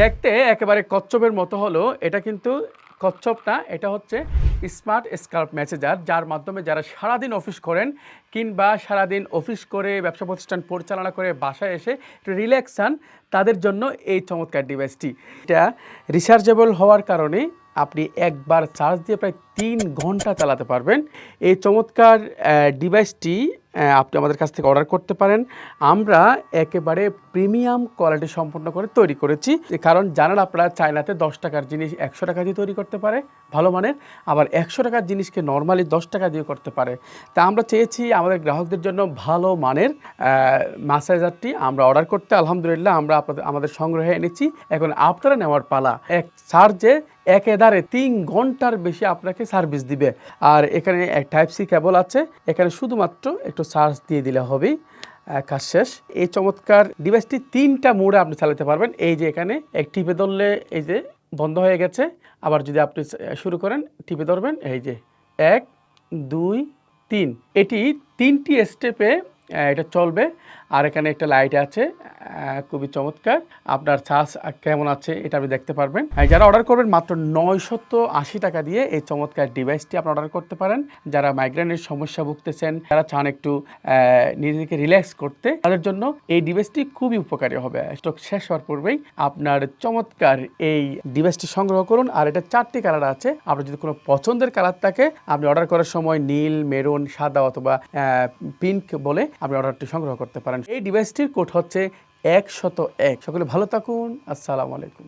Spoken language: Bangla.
দেখতে একেবারে কচ্ছপের মতো হলো। এটা কিন্তু কচ্ছপ না, এটা হচ্ছে স্মার্ট স্কার্প মেসেজার যার মাধ্যমে যারা সারাদিন অফিস করেন কিংবা সারাদিন অফিস করে ব্যবসা প্রতিষ্ঠান পরিচালনা করে বাসায় এসে একটু রিল্যাক্সান তাদের জন্য এই চমৎকার ডিভাইসটি। এটা রিচার্জেবল হওয়ার কারণে আপনি একবার চার্জ দিয়ে প্রায় তিন ঘণ্টা চালাতে পারবেন। এই চমৎকার ডিভাইসটি আপনি আমাদের কাছ থেকে অর্ডার করতে পারেন। আমরা একেবারে প্রিমিয়াম কোয়ালিটি সম্পন্ন করে তৈরি করেছি। কারণ জানেন আপনারা, চায়নাতে দশ টাকার জিনিস একশো টাকা দিয়ে তৈরি করতে পারে, ভালো মানের। আবার একশো টাকার জিনিসকে নর্মালি দশ টাকা দিয়ে করতে পারে। তা আমরা চেয়েছি আমাদের গ্রাহকদের জন্য ভালো মানের মাসাইজারটি আমরা অর্ডার করতে। আলহামদুলিল্লাহ আমরা আপনাদের, আমাদের সংগ্রহে এনেছি। এখন আপনারা নেওয়ার পালা, এক চার্জে একেদারে তিন ঘণ্টার বেশি আপনাকে সার্ভিস দিবে। আর এখানে টাইপ সি কেবল আছে। এখানে শুধুমাত্র একটু চার্জ দিয়ে দিলে হবেই কাজ শেষ। এই চমৎকার ডিভাইসটি তিনটা মোড়ে আপনি চালাতে পারবেন। এই যে এখানে এক টিপে ধরলে এই যে বন্ধ হয়ে গেছে। আবার যদি আপনি শুরু করেন, টিপে ধরবেন, এই যে এক, দুই, তিন। এটি তিনটি স্টেপে এটা চলবে। আর এখানে একটা লাইট আছে খুবই চমৎকার। আপনার চার্জ কেমন আছে এটা আপনি দেখতে পারবেন। যারা অর্ডার করবেন মাত্র নয়শত আশি টাকা দিয়ে এই চমৎকার ডিভাইসটি আপনি অর্ডার করতে পারেন। যারা মাইগ্রেনের সমস্যা ভুগতেছেন, যারা চান একটু নিজেকে রিল্যাক্স করতে, তাদের জন্য এই ডিভাইসটি খুবই উপকারী হবে। স্টক শেষ হওয়ার পূর্বেই আপনার চমৎকার এই ডিভাইসটি সংগ্রহ করুন। আর এটা চারটি কালার আছে। আপনার যদি কোনো পছন্দের কালার থাকে, আপনি অর্ডার করার সময় নীল মেরুন সাদা অথবা পিঙ্ক বলে আপনি অর্ডারটি সংগ্রহ করতে পারেন। এই ডিভাইসটির কোড হচ্ছে একশত এক। সকলে ভালো থাকুন। আসসালামু আলাইকুম।